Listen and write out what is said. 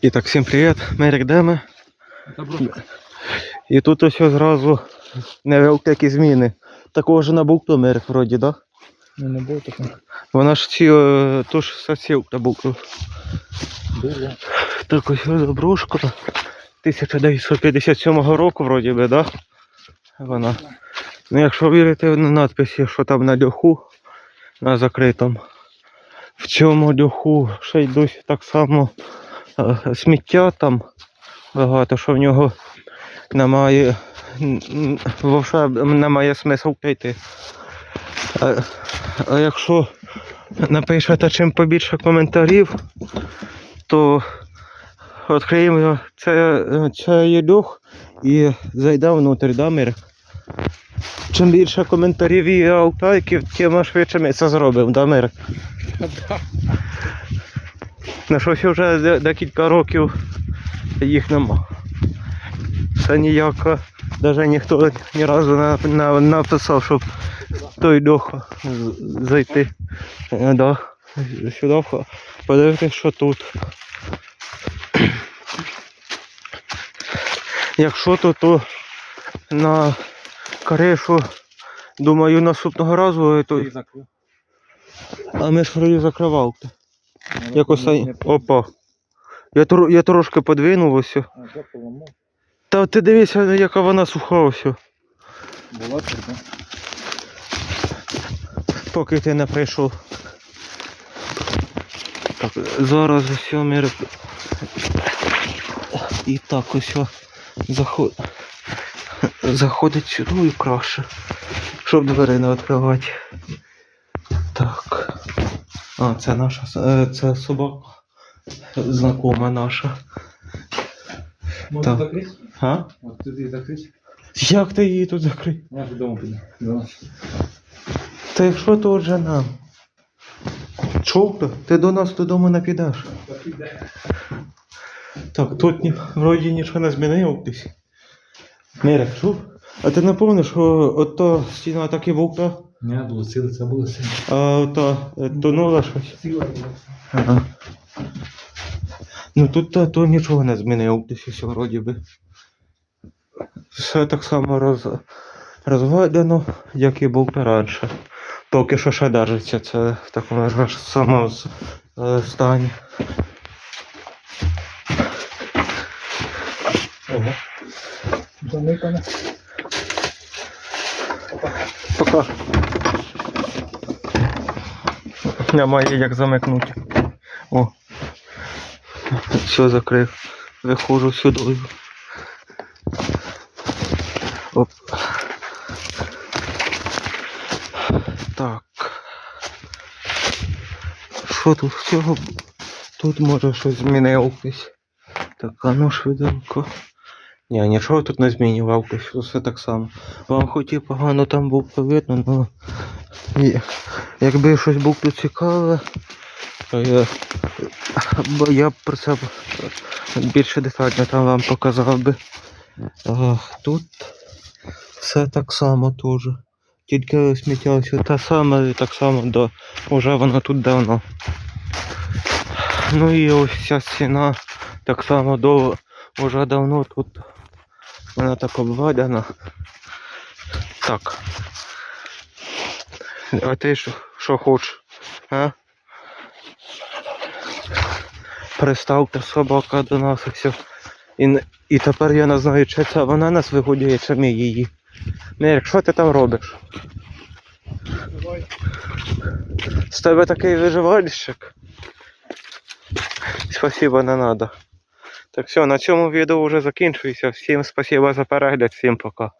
І так, всім привіт, Мерік Деме. І тут ось зразу невеликі зміни. Такого ж набукту Мерік вроді, да? Ну, не було такого. Вона ж ці е, ту ж сосілка букту. Було. Так ось заброшка. 1957 року вроді би, да? Вона. Ну, якщо вірити на надписі, що там на дюху, на закритому. В цьому дюху ще й досі так само сміття там багато, що в нього немає. Вовша немає смислу йти. А, а якщо напишете чим побільше коментарів, то відкриємо це, цей дух і зайдемо внутрі, да, Мир? Чим більше коментарів і алтайків, тим швидше ми це зробимо, да, Мир? На щось вже декілька років їх нема. Це ніяко, навіть ніхто ні разу не, не написав, щоб той дух зайти. Е, Да. Сюди подивитися, що тут. Якщо то, то на кришу, думаю, наступного разу, то... а ми ж її закривав. Якось ай- опа. Я, тро- я трошки подвинув ось. Та ти дивися, яка вона суха ось. Була така. Поки ти не прийшов. Так, зараз ось мір. І так ось заход... заходить сюди і краще. Щоб двері не відкривати. Так. А, це наша е, це собака. Знакома наша. Можна Так. закрити? А? От тут її закрити. Як ти її тут закрив? Я додому піду. Нас. Та якщо то вже нам. Чов? Ти до нас додому не підеш. Так, тут ні, вроді нічого не змінило десь. Мирик, чув? А ти не пам'ятаєш, що ото стіна так і вовка, Не, було ціле, це було сильно. а ото е, тонула щось. Ціла була. Ага. Ну тут то, то нічого не змінило десь вроді би. Все так само роз, розведено, як і було раніше. Поки що ще держиться це в такому ж самому е, стані. Ого. Замикане. Пока. Немає як замикнути. О. Все закрив. Виходжу сюди. Оп. Так. Що тут всього? Тут може щось змінилось. Так, а ну швиденько. Ні, нічого тут не змінювалось, все так само. Вам хоч і погано там був видно, але якби щось було цікаве, то я, бо я б про це більше детально там вам показав би. А, тут все так само теж. Тільки сміття ось те саме і так само до вже воно тут давно. Ну і ось ця стіна так само до вже давно тут вона так обведена. Так. А ти що, хочеш? А? Приставте собака до нас і все. І, і тепер я не знаю, чи це вона нас вигодює, чи ми її. Мірик, що ти там робиш? З тебе такий виживальщик. Спасибо, не надо. Так все, на цьому відео вже закінчується. Всім спасибо за перегляд, всім пока.